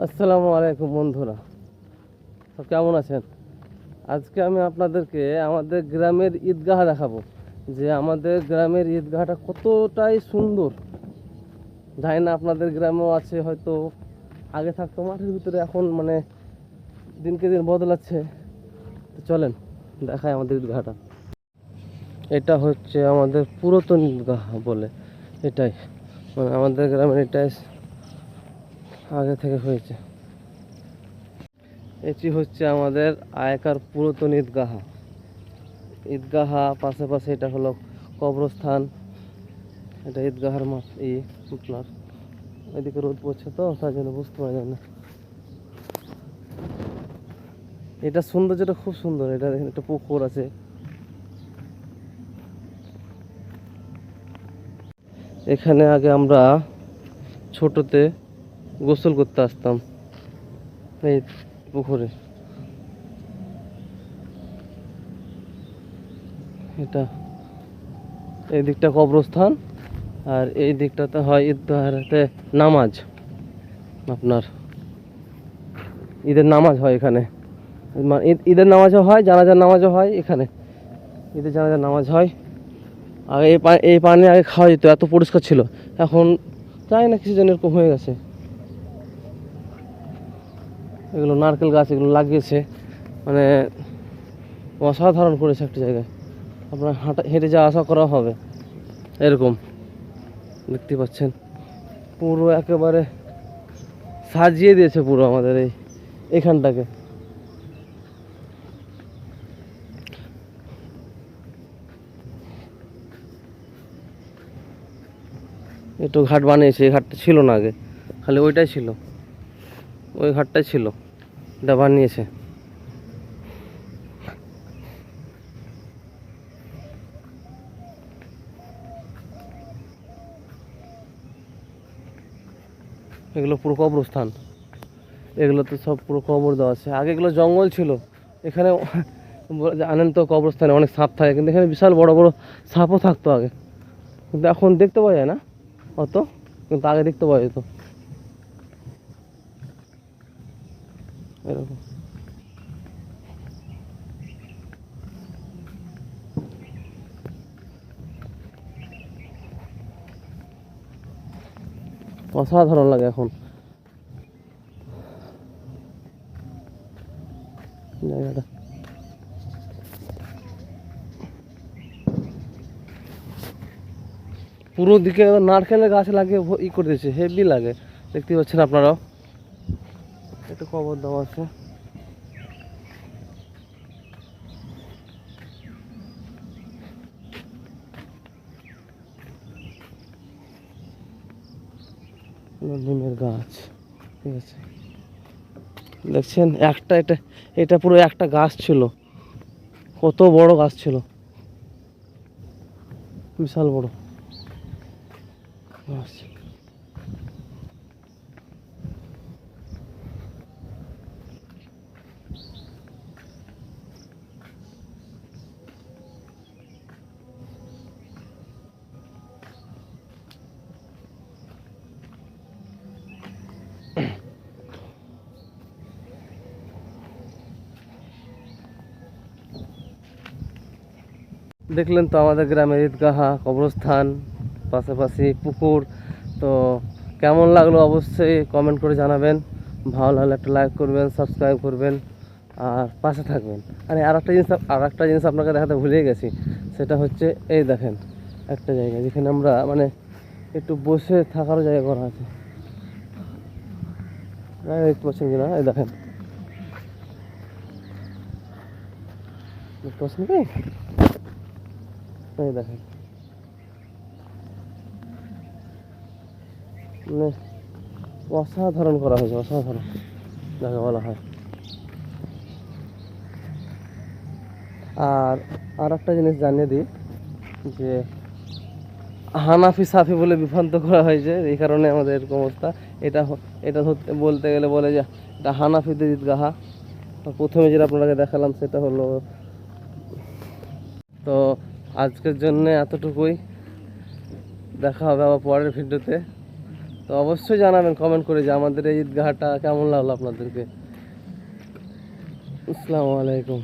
আসসালামু আলাইকুম বন্ধুরা। সব কেমন আছেন? আজকে আমি আপনাদেরকে আমাদের গ্রামের ঈদগাহ দেখাবো। যে আমাদের গ্রামের ঈদগাহটা কতটাই সুন্দর। জানি না আপনাদের গ্রামেও আছে, হয়তো আগে থাকতো, মাঠের ভিতরে এখন মানে দিনকে দিন বদলাচ্ছে তো চলেন দেখায় আমাদের ঈদগাহটা। এটা হচ্ছে আমাদের পুরাতন ঈদগাহ বলে, এটাই। মানে আমাদের গ্রামের এটাই আগে থেকে হয়েছে। এটি হচ্ছে আমাদের আয়কার পুরাতন ঈদগাহা। ঈদগাহা পাশাপাশি এটা হলো কবরস্থান। এটা ঈদগাহার মাঠ ই আপনার এদিকে রোদ পড়ছে তো, তার জন্য বুঝতে পারা যায় না। এটা সৌন্দর্যটা খুব সুন্দর, এটা একটা পুকুর আছে। এখানে আগে আমরা ছোটতে গোসল করতে আসতাম। এই পুকুরে। এটা এই দিকটা কবরস্থান, আর এই দিকটাতে হয় ঈদগাহাতে নামাজ। আপনার ঈদের নামাজ হয় এখানে। ঈদ- ঈদের নামাজও হয়, জানাজার নামাজও হয় এখানে। ঈদের জানাজার নামাজ হয়। আগে এই পানি আগে খাওয়া যেত, এত পরিষ্কার ছিল। এখন জানি না কিছু জন এরকম হয়ে গেছে। এগুলো নারকেল গাছ এগুলো লাগিয়েছে। মানে অসাধারণ করেছে একটা জায়গায়। আপনার হাঁটা, হেঁটে যাওয়া আসা করা হবে। এরকম। দেখতে পাচ্ছেন। পুরো একেবারে সাজিয়ে দিয়েছে পুরো আমাদের এই এখানটাকে। একটু ঘাট বানিয়েছে, এই ঘাটটা ছিল না আগে। খালি ওইটাই ছিল। ওই ঘাটটাই ছিল, এটা বানিয়েছে। এগুলো পুরো কবরস্থান। এগুলো তো সব পুরো কবর দেওয়া আছে। আগে এগুলো জঙ্গল ছিল। এখানে জানেন তো কবরস্থানে অনেক সাপ থাকে, কিন্তু এখানে বিশাল বড় বড় সাপও থাকতো আগে। কিন্তু এখন দেখতে পাওয়া যায় না অত, কিন্তু আগে দেখতে পাওয়া যেত। এরকম অসাধারণ লাগে এখন। জায়গাটা। পুরো দিকে নারকেলের গাছ লাগিয়ে ই করে দিয়েছে, হেভি লাগে। দেখতে পাচ্ছেন আপনারাও? একটু খবর দেওয়া আছে। নিমের গাছ, ঠিক আছে। দেখছেন, একটা এটা এটা পুরো একটা গাছ ছিল। কত বড় গাছ ছিল। বিশাল বড়। গাছ দেখলেন তো আমাদের গ্রামের ঈদগাহা, কবরস্থান, পাশাপাশি পুকুর। তো কেমন লাগল অবশ্যই কমেন্ট করে জানাবেন। ভালো লাগলে একটা লাইক করবেন সাবস্ক্রাইব করবেন, আর পাশে থাকবেন। আর আর একটা জিনিস আর একটা জিনিস আপনাকে দেখাতে ভুলে গেছি। সেটা হচ্ছে, এই দেখেন, একটা জায়গা যেখানে আমরা মানে একটু বসে থাকারও জায়গা করা আছে। দেখতে পাচ্ছেন কিনা? এই দেখেন। দেখতে পাচ্ছেন কি? এই দেখেন। মানে অসাধারণ করা হয়েছে, অসাধারণ। যাকে বলা হয়। আর আর একটা জিনিস জানিয়ে দিই, যে হানাফি সাফি বলে বিভ্রান্ত করা হয়েছে, এই কারণে আমাদের এরকম অবস্থা। এটা এটা ধরতে, বলতে গেলে বলে যে, এটা হানাফিদের ঈদগাহা। প্রথমে যেটা আপনাকে দেখালাম, সেটা হলো, তো আজকের জন্য এতটুকুই। দেখা হবে আবার পরের ভিডিওতে। তো অবশ্যই জানাবেন কমেন্ট করে যে আমাদের এই ঈদগাহটা কেমন লাগল আপনাদেরকে। আসসালামু আলাইকুম।